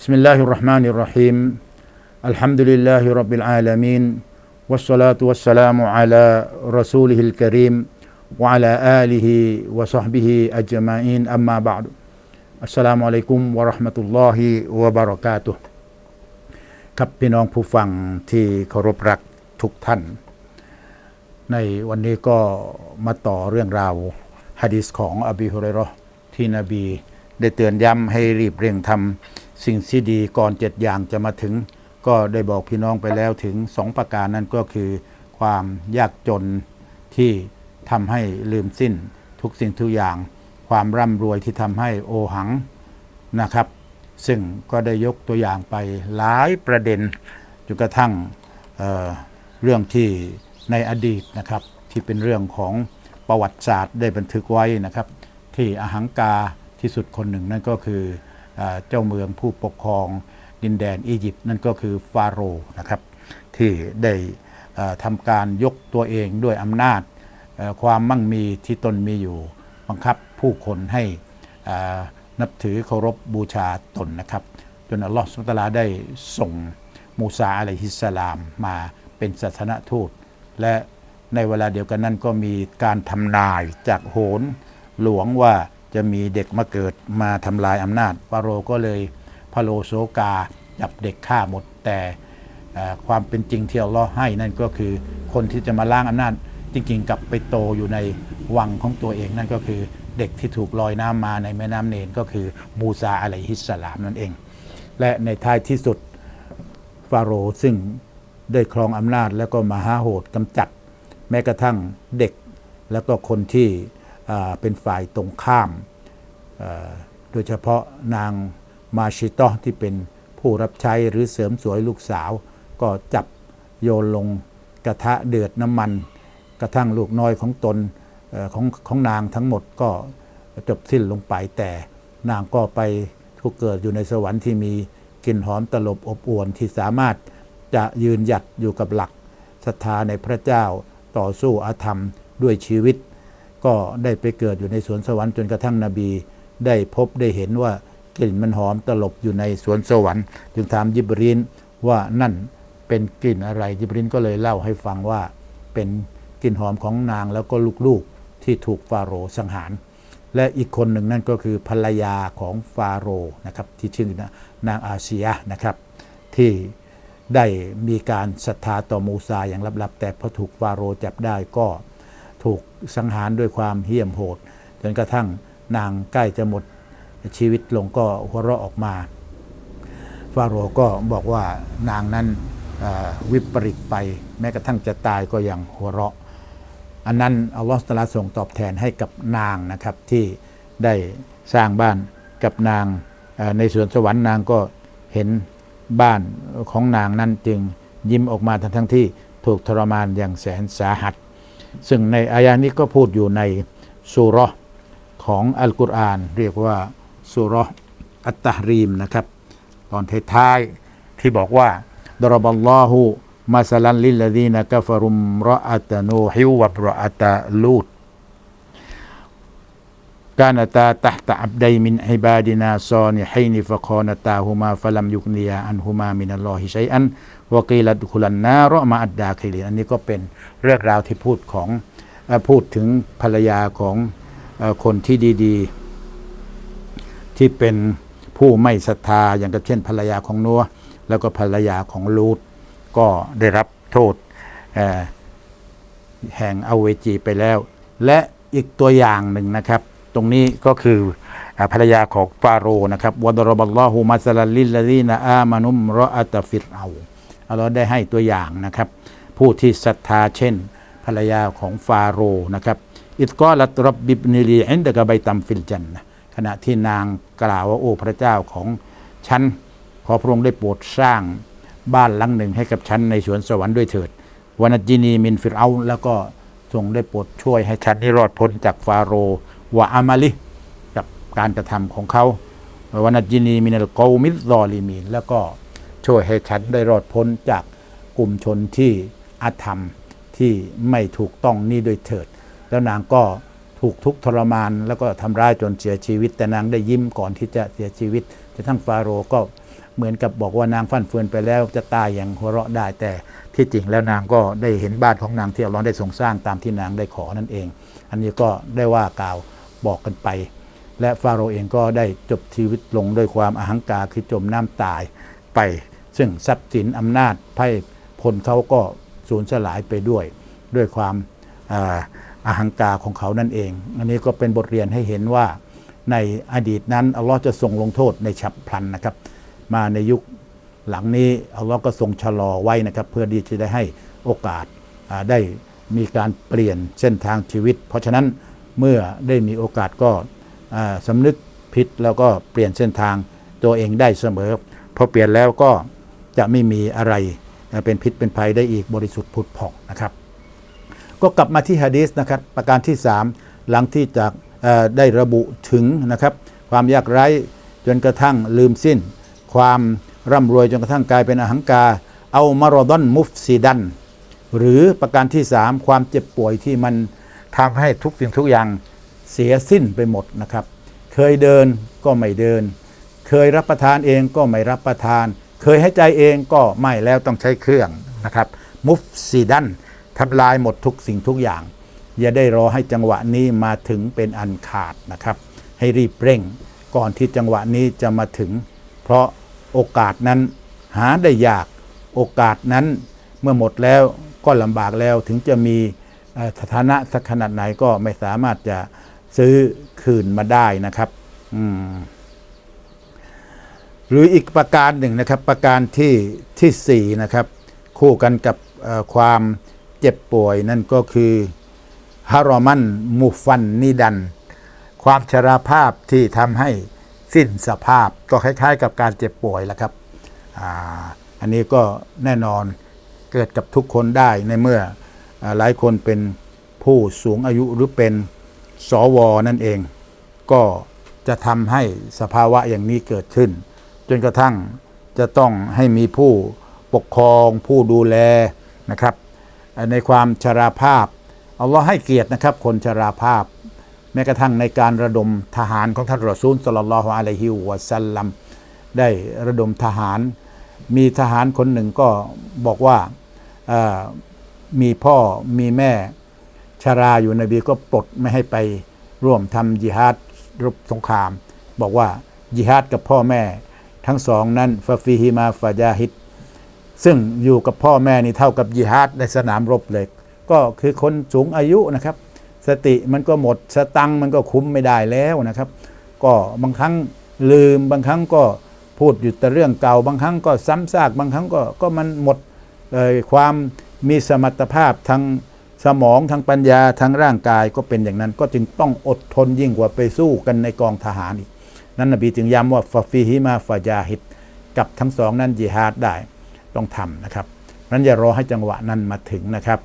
بسم الله الرحمن الرحيم الحمد لله رب العالمين والصلاة والسلام على رسوله الكريم وعلى آله وصحبه أجمعين أما بعد السلام عليكم ورحمة الله وبركاته ครับพี่น้องผู้ฟังที่เคารพรักทุกท่าน ในวันนี้ก็มาต่อเรื่องราวฮะดิษของอบีฮุเรเราะห์ที่นบี ได้เตือนย้ำให้รีบเร่งทำ สิ่งที่ดีก่อนเจ็ดอย่างจะมาถึง ก็ได้บอกพี่น้องไปแล้วถึงสองประการนั่นก็คือ ความยากจนที่ทำให้ลืมสิ้นทุกสิ่งทุกอย่าง ความร่ำรวยที่ทำให้โอหังนะครับ ซึ่งก็ได้ยกตัวอย่างไปหลายประเด็นจนกระทั่งเเรื่องที่ในอดีตนะครับ ที่เป็นเรื่องของประวัติศาสตร์ได้บันทึกไว้นะครับ ที่อหังกาที่สุดคนหนึ่งนั่นก็คือ เจ้าเมืองผู้ปกครองดินแดนอียิปต์นั่นก็คือฟาโรห์นะครับที่ได้ทำการยกตัวเองด้วยอำนาจความมั่งมีที่ตนมีอยู่บังคับผู้คนให้นับถือเคารพบูชาตนนะครับ จนอัลลอฮฺสุลตาราได้ส่งมูซาอะลัยฮิสสลามมาเป็นศาสนทูต และในเวลาเดียวกันนั้นก็มีการทำนายจากโหนหลวงว่า จะมีเด็กมาเกิดมาทำลายอำนาจฟาโรห์ก็เลยพะโลโซกาจับเด็กฆ่าหมดแต่ความเป็นจริงที่อัลลอฮ์ให้นั่นก็คือคนที่จะมาล้างอำนาจจริงๆกลับไปโตอยู่ในวังของตัวเองนั่นก็คือเด็กที่ถูกลอยน้ำมาในแม่น้ำเนนก็คือมูซาอะลัยฮิสสลามนั่นเอง และในท้ายที่สุดฟาโรห์ซึ่งได้ครองอำนาจแล้วก็มหาโหดกำจัด แม้กระทั่งเด็กแล้วก็คนที่ เป็นฝ่ายตรงข้าม โดยเฉพาะนางมาชิโตที่เป็นผู้รับใช้หรือเสริมสวยลูกสาว ก็จับโยนลงกระทะเดือดน้ำมัน กระทั่งลูกน้อยของตนอของของนางทั้งหมดก็จบสิ้นลงไปแต่นางก็ไปทุกเกิดอยู่ในสวรรค์ที่มีกลิ่นหอมตลบอบอวนที่สามารถจะยืนหยัดอยู่กับหลักศรัทธาในพระเจ้าต่อสู้อาธรรมด้วยชีวิต ก็ได้ไปเกิดอยู่ในสวนสวรรค์จนกระทั่งนบีได้พบได้เห็นว่ากลิ่นมันหอมตลบอยู่ในสวนสวรรค์ จึงถามยิบรีนว่านั่นเป็นกลิ่นอะไรยิบรีนก็เลยเล่าให้ฟังว่าเป็นกลิ่นหอมของนางแล้วก็ลูกๆที่ถูกฟาโรสังหาร และอีกคนหนึ่งนั่นก็คือภรรยาของฟาโรนะครับที่ชื่อนางอาเซียนะครับ ที่ได้มีการศรัทธาต่อมูซาอย่างลับๆ แต่พอถูกฟาโรจับได้ก็ ถูกสังหารด้วยความเหี้ยมโหด จนกระทั่งนางใกล้จะหมดชีวิตลงก็หัวเราะออกมา ฟาโรห์ก็บอกว่านางนั้นวิปริตไป แม้กระทั่งจะตายก็ยังหัวเราะ อันนั้นอัลลอฮฺตะลาส่งตอบแทนให้กับนางนะครับที่ได้สร้างบ้านกับนางในสวนสวรรค์นางก็เห็นบ้านของนางนั้นจึงยิ้มออกมาทั้งทั้งที่ถูกทรมานอย่างแสนสาหัส ซึ่งในอายานี้ก็พูดอยู่ในสุรของอัลกุรอาน เรียกว่าสุรอัตตารีมนะครับ ตอนท้ายๆที่บอกว่าดรบัลลอฮุมาสลันลิลลดีนกฟรุมรออัตนูฮิววะรออัตลูด كانتا تحت عبدي من عبادنا صالحين فخانتاهما فلم يغنيا عنهما من الله شيئا وقيل ادخلا النار مع الداخلين อันนี้ก็เป็นเรื่องราวที่พูดของพูดถึงภรรยาของคนที่ดีๆ ที่เป็นผู้ไม่ศรัทธาอย่างเช่นภรรยาของนัวแล้วก็ภรรยาของลูดก็ได้รับโทษแห่งอเวจีไปแล้ว และอีกตัวอย่างหนึ่งนะครับ ตรงนี้ก็คือภรรยาของฟาโรห์นะครับวะดรบัลลอฮุมัสลัลลิลลาดีนอามานุมรออัตฟิรเอาอัลลอฮ์ได้ให้ตัวอย่างนะครับ ผู้ที่ศรัทธาเช่น ภรรยาของฟาโรห์นะครับ อิดกอลัตรับบิบนิลีอินดะกะไบตัมฟิลจันนะขณะที่นางกล่าวว่าโอ้พระเจ้าของฉันขอพระองค์ได้โปรดสร้างบ้านหลังหนึ่งให้กับฉันในสวนสวรรค์ด้วยเถิดวานัจจินีมินฟิรเอาแล้วก็ทรงได้โปรดช่วยให้ฉันนี้รอดพ้นจากฟาโรห์ วะอามาลิกับการกระทำของเขาวานัจินีมินัลกอมิดซอลิมีนแล้วก็ช่วยให้ฉันได้รอดพ้นจากกลุ่มชนที่อาธรรมที่ไม่ถูกต้องนี่โดวยเถิด แล้วนางก็ถูกทุกทรมาน แล้วก็ทำร้ายจนเสียชีวิต แต่นางได้ยิ้มก่อนที่จะเสียชีวิตจนทั้งฟาโรห์ก็เหมือนกับบอกว่านางฟั่นเฟือนไปแล้วจะตายอย่างหัวเราะได้แต่ที่จริงแล้วนางก็ได้เห็นบ้านของนางที่อัลลอฮ์ได้ทรงสร้างตามที่นางได้ขอนั่นเอง อันนี้ก็ได้ว่ากล่าว บอกกันไป และฟาโรห์เองก็ได้จบชีวิตลงด้วยความอาหังการคือจมน้ำตายไป ซึ่งทรัพย์สินอำนาจไพ่พลเขาก็สูญสลายไปด้วย ด้วยความอาหังการของเขานั่นเอง อันนี้ก็เป็นบทเรียนให้เห็นว่าในอดีตนั้นอัลลอฮ์จะทรงลงโทษในฉับพลันนะครับ มาในยุคหลังนี้อัลลอฮ์ก็ทรงชะลอไว้นะครับ เพื่อที่จะได้ให้โอกาสได้มีการเปลี่ยนเส้นทางชีวิต เพราะฉะนั้น เมื่อได้มีโอกาสก็สำนึกผิดแล้วก็เปลี่ยนเส้นทางตัวเองได้เสมอพอเปลี่ยนแล้วก็จะไม่มีอะไรเป็นพิษเป็นภัยได้อีกบริสุทธิ์ผุดผ่องนะครับ ก็กลับมาที่ฮะดีษนะครับ ประการที่ 3 หลังที่จากได้ระบุถึงนะครับความยากไร้จนกระทั่งลืมสิ้น ความร่ำรวยจนกระทั่งกลายเป็นอหังกา เอามารอดอนมุฟซีดัน หรือประการที่ 3 ความเจ็บป่วยที่มัน ทำให้ทุกสิ่งทุกอย่างเสียสิ้นไปหมดนะครับ เคยเดินก็ไม่เดิน เคยรับประทานเองก็ไม่รับประทาน เคยให้ใจเองก็ไม่แล้วต้องใช้เครื่องนะครับมุฟซีดันทำลายหมดทุกสิ่งทุกอย่าง อย่าได้รอให้จังหวะนี้มาถึงเป็นอันขาดนะครับ ให้รีบเร่ง ก่อนที่จังหวะนี้จะมาถึง เพราะโอกาสนั้นหาได้ยากโอกาสนั้นเมื่อหมดแล้วก็ลำบากแล้วถึงจะมี สถานะสักขนาดไหนก็ไม่สามารถจะซื้อคืนมาได้นะครับหรืออีกประการหนึ่งนะครับ ประการที่ที่สี่นะครับ คู่กันกับความเจ็บป่วยนั่นก็คือฮารอมันมุฟันนิดัน ความชราภาพที่ทำให้สิ้นสภาพก็คล้ายๆ กับการเจ็บป่วยแหละครับออันนี้ก็แน่นอนเกิดกับทุกคนได้ในเมื่อ หลายคนเป็นผู้สูงอายุหรือเป็นสวนั่นเอง ก็จะทำให้สภาวะอย่างนี้เกิดขึ้น จนกระทั่งจะต้องให้มีผู้ปกครองผู้ดูแลนะครับ ในความชราภาพอัลลอฮ์ให้เกียรตินะครับ คนชราภาพ แม้กระทั่งในการระดมทหารของท่านรอซูลสลลัลลอฮุอะลัยฮิวะสัลลัมได้ระดมทหาร มีทหารคนหนึ่งก็บอกว่า มีพ่อมีแม่ชาราอยู่นบีก็ปลดไม่ให้ไปร่วมทำยิฮาดรบสงคราม บอกว่ายิฮาดกับพ่อแม่ ทั้งสองนั้นฟาฟีฮิมาฟาจาฮิดซึ่งอยู่กับพ่อแม่นี่เท่ากับยิฮาดในสนามรบเลยก็คือคนสูงอายุนะครับ สติมันก็หมดสตังมันก็คุ้มไม่ได้แล้วนะครับ ก็บางครั้งลืมบางครั้งก็พูดอยู่แต่เรื่องเก่า บางครั้งก็ซ้ำซากบางครั้งก็ก็มันหมดเอ่อความ มีสมรรถภาพทางสมองทางปัญญาทางร่างกายก็เป็นอย่างนั้น ก็จึงต้องอดทนยิ่งกว่าไปสู้กันในกองทหารอีก นั้นนบีจึงย้ำว่าฟาฟีฮิมาฟาจาฮิดกับทั้งสองนั้นยิฮาดได้ต้องทำนะครับนั้นอย่ารอให้จังหวะนั้นมาถึงนะครับ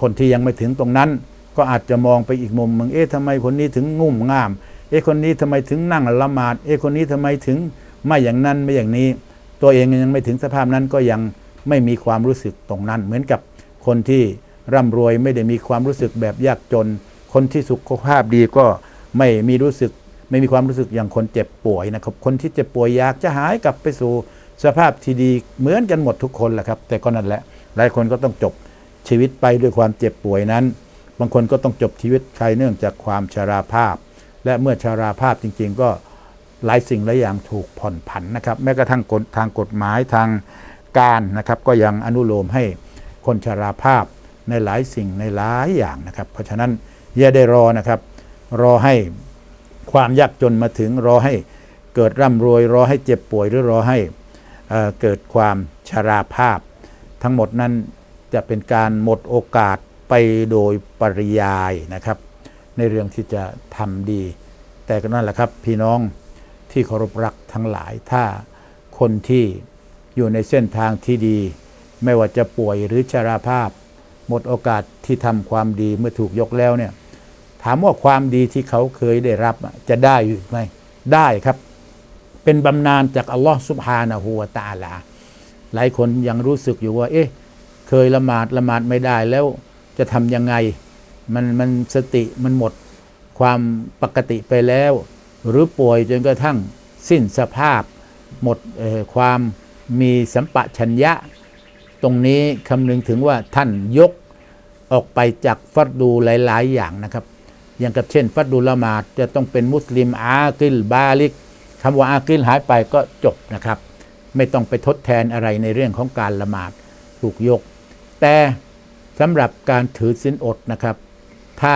คนที่ยังไม่ถึงตรงนั้น ก็อาจจะมองไปอีกมุมหนึ่งเอ๊ะทำไมคนนี้ถึงงุ่มง่าม เอ๊ะคนนี้ทำไมถึงนั่งละหมาด เอ๊ะคนนี้ทำไมถึงไม่อย่างนั้นไม่อย่างนี้ ตัวเองยังไม่ถึงสภาพนั้นก็ยัง ไม่มีความรู้สึกตรงนั้น เหมือนกับคนที่ร่ำรวยไม่ได้มีความรู้สึกแบบยากจน คนที่สุขภาพดีก็ไม่มีรู้สึก ไม่มีความรู้สึกอย่างคนเจ็บป่วยนะครับ คนที่เจ็บป่วยอยากจะหายกลับไปสู่สภาพที่ดีเหมือนกันหมดทุกคนแหละครับ แต่ก็นั่นแหละ หลายคนก็ต้องจบชีวิตไปด้วยความเจ็บป่วยนั้น บางคนก็ต้องจบชีวิตใครเนื่องจากความชราภาพ และเมื่อชราภาพจริง ๆ ก็หลายสิ่งหลายอย่างถูกผ่อนผันนะครับ แม้กระทั่งทางกฎหมายทาง การนะครับก็ยังอนุโลมให้คนชราภาพในหลายสิ่งในหลายอย่างนะครับ เพราะฉะนั้นอย่าได้รอนะครับ รอให้ความยากจนมาถึงรอให้เกิดร่ำรวย รอให้เจ็บป่วยหรือรอให้เอ่อเกิดความชราภาพ ทั้งหมดนั้นจะเป็นการหมดโอกาสไปโดยปริยายนะครับ ในเรื่องที่จะทำดี แต่ก็นั่นแหละครับพี่น้องที่เคารพรักทั้งหลายถ้าคนที่ อยู่ในเส้นทางที่ดี ไม่ว่าจะป่วยหรือชราภาพ หมดโอกาสที่ทำความดีเมื่อถูกยกแล้วเนี่ยถามว่าความดีที่เขาเคยได้รับจะได้อยู่ไหมได้ครับ เป็นบำนาญจากอัลลอฮ์สุบฮานะฮูวตาลา หลายคนยังรู้สึกอยู่ว่า เอ๊ะ เคยละหมาดละหมาดไม่ได้แล้วจะทำยังไง มันมันสติมันหมดความปกติไปแล้ว หรือป่วยจนกระทั่งสิ้นสภาพ หมดความ มีสัมปชัญญะ ตรงนี้คำนึงถึงว่าท่านยกออกไปจากฟัดดูหลาย ๆ อย่างนะครับ อย่างกับเช่น ฟัดดูละหมาดจะต้องเป็นมุสลิมอากิลบาลิกคำว่าอากิลหายไปก็จบนะครับ ไม่ต้องไปทดแทนอะไรในเรื่องของการละหมาดถูกยก แต่สำหรับการถือสินอดนะครับ ถ้า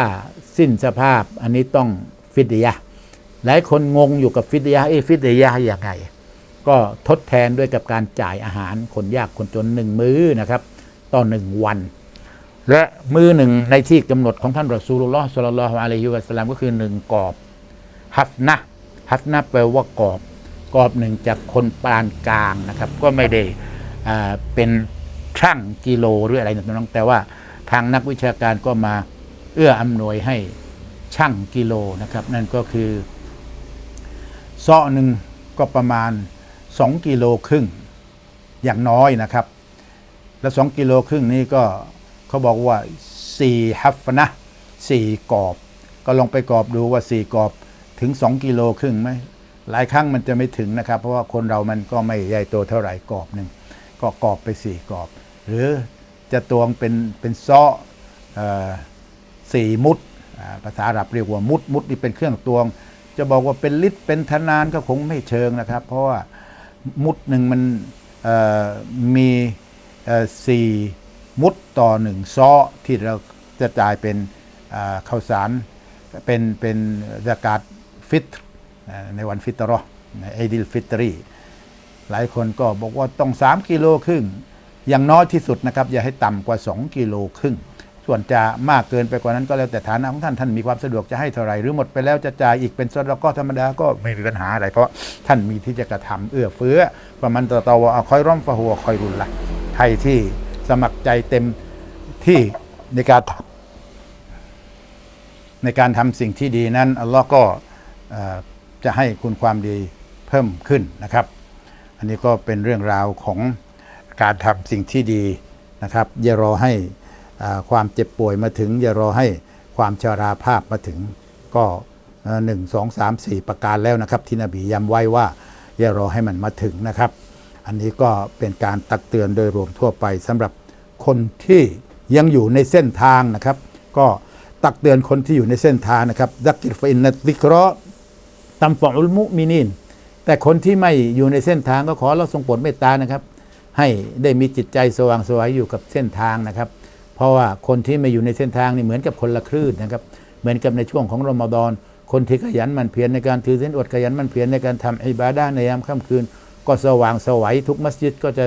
สิ้นสภาพอันนี้ต้องฟิดยะหลายคนงงอยู่กับฟิดยะเอ้ฟิดยะอย่างไง ก็ทดแทนด้วยกับการจ่ายอาหารคนยากคนจนหนึ่งมื้อนะครับต่อหนึ่งวัน และมื้อหนึ่งในที่กำหนดของท่านรอซูลุลลอฮ์สุลลัลลอฮุอะลัยฮิวะสัลลัมก็คือหนึ่งกอบฮัฟนะฮัฟนะแปลว่ากอบกอบหนึ่งจากคนปานกลางนะครับ ก็ไม่ได้อ่าเป็นช่างกิโลหรืออะไรนั่นแต่ว่าทางนักวิชาการก็มาเอื้ออำนวยให้ช่างกิโลนะครับ นั่นก็คือเซาะหนึ่งก็ประมาณ 2กิโลครึ่งอย่างน้อยนะครับ แล้ว2กิโลครึ่งนี้ก็เขาบอกว่า4ฮัฟนะ4กรอบ ก็ลองไปกรอบดูว่า 4กรอบถึง 2กิโลครึ่งไหมหลายครั้งมันจะไม่ถึงนะครับ เพราะว่าคนเรามันก็ไม่ใหญ่โตเท่าไหร่กรอบหนึ่งก็กรอบไป 4กรอบ หรือจะตวงเป็นเป็นเซาะเอ่อสี่มุดภาษาอาหรับเรียกว่ามุดมุดนี่เป็นเครื่องตวง จะบอกว่าเป็นลิตรเป็นธนานก็คงไม่เชิงนะครับ เพราะว่า มุดหนึ่งมันมีสี่มุดต่อหนึ่งซอที่เราจะจ่ายเป็นข้าวสารเป็นเป็นซากาตฟิตในวันฟิตรอไอดิลฟิตรีหลายคนก็บอกว่าต้อง 3 กิโลครึ่งอย่างน้อยที่สุดนะครับ อย่าให้ต่ำกว่า 2 กิโลครึ่ง ส่วนจะมากเกินไปกว่านั้นก็แล้วแต่ฐานะของท่านท่านมีความสะดวกจะให้เท่าไหร่หรือหมดไปแล้วจะจ่ายอีกเป็นสดแล้วก็ธรรมดาก็ไม่มีปัญหาอะไร เพราะท่านมีที่จะกระทำเอื้อเฟื้อประมันตะตาวะคอยร่อมฟะหัวคอยรุนละใครที่สมัครใจเต็มที่ในการทำในการทำสิ่งที่ดีนั้นอัลลอฮ์ก็จะให้คุณความดีเพิ่มขึ้นนะครับ อันนี้ก็เป็นเรื่องราวของการทำสิ่งที่ดีนะครับอย่ารอให้ ความเจ็บป่วยมาถึง อย่ารอให้ความชราภาพมาถึงก็หนึ่งสองสามสี่ประการแล้วนะครับ ที่นบีย้ำไว้ว่า อย่ารอให้มันมาถึงนะครับ อันนี้ก็เป็นการตักเตือนโดยรวมทั่วไปสำหรับคนที่ยังอยู่ในเส้นทางนะครับ ก็ตักเตือนคนที่อยู่ในเส้นทางนะครับดักกิฟินนัติกรอตัมฟะอุลมุมินินแต่คนที่ไม่อยู่ในเส้นทางก็ขอเราทรงโปรดเมตตานะครับ ให้ได้มีจิตใจสว่างไสวยอยู่กับเส้นทางนะครับ เพราะว่าคนที่ไม่อยู่ในเส้นทางนี่เหมือนกับคนละคลื่นนะครับ เหมือนกับในช่วงของรอมฎอน คนที่ขยันมันเพียรในการถือศีลอดขยันมันเพียรในการทำอิบาดะห์ในยามค่ำคืน ก็สว่างสวัยทุกมัสยิดก็จะ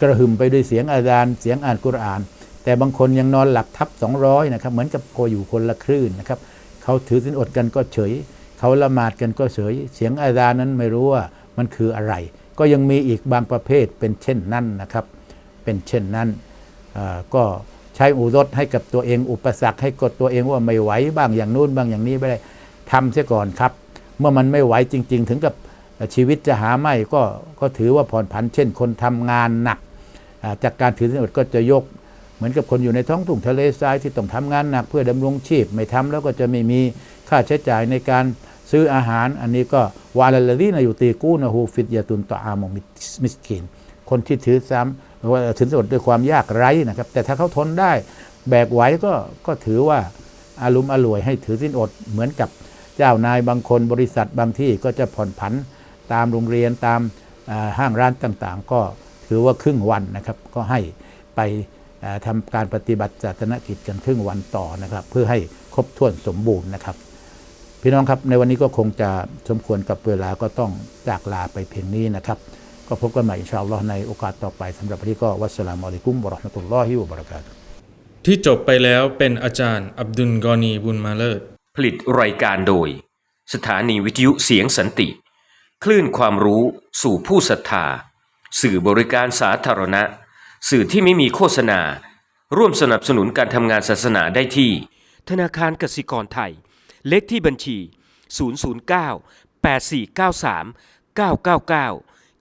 กระหึ่มไปด้วยเสียงอาจารเสียงอ่านกุรอาน แต่บางคนยังนอนหลับทับ 200นะครับเหมือนกับโคอยู่คนละคลื่นนะครับเขาถือศีลอดกันก็เฉย เขาละหมาดกันก็เฉย เสียงอาจารนั้นไม่รู้ว่ามันคืออะไร ก็ยังมีอีกบางประเภทเป็นเช่นนั้นนะครับ เป็นเช่นนั้น ก็ใช้อุรสให้กับตัวเองอุปสรรคให้กดตัวเองว่าไม่ไหวบ้างอย่างนู้นบ้างอย่างนี้ไม่ได้ทำเสียก่อนครับ เมื่อมันไม่ไหวจริง ๆ ถึงกับชีวิตจะหาไม่ก็ก็ถือว่าผ่อนผัน เช่น คนทำงานหนัก จากการถือศีลอดก็จะยก เหมือนกับคนอยู่ในท้องทุ่งทะเลทรายที่ต้องทำงานหนัก เพื่อดำรงชีพ ไม่ทำแล้วก็จะไม่มีค่าใช้จ่ายในการซื้ออาหาร อันนี้ก็วาลลดีนาอยู่ตีกู้นะฮูฟิตยาตุนตออามมิมิสกิน คนที่ถือซ้ำหรือ ว่าถือสดด้วยความยากไร้นะครับ แต่ถ้าเขาทนได้แบกไหวก็ก็ถือว่าอารุมอร่วยให้ถือสินอดเหมือนกับเจ้านายบางคนบริษัทบางที่ก็จะผ่อนผันตามโรงเรียนตามห้างร้านต่างๆ ก็ถือว่าครึ่งวันนะครับ ก็ให้ไปอ่าทำการปฏิบัติศาสนกิจกันครึ่งวันต่อนะครับ เพื่อให้ครบถ้วนสมบูรณ์นะครับ พี่น้องครับในวันนี้ก็คงจะสมควรกับเวลาก็ต้องจากลาไปเพียงนี้นะครับ ก็พบกันใหม่อินชาอัลลอฮ์ในโอกาสต่อไปสำหรับวันนี้ก็วัสสลามุอะลัยกุมวะเราะห์มะตุลลอฮิวะบะเราะกาตุฮ์ที่จบไปแล้วเป็นอาจารย์อับดุลกอนีบุญมาเลิศผลิตรายการโดย สถานีวิทยุเสียงสันติ คลื่นความรู้สู่ผู้ศรัทธา สื่อบริการสาธารณะ สื่อที่ไม่มีโฆษณา ร่วมสนับสนุนการทำงานศาสนาได้ที่ ธนาคารกสิกรไทย เลขที่บัญชี 009 8493 999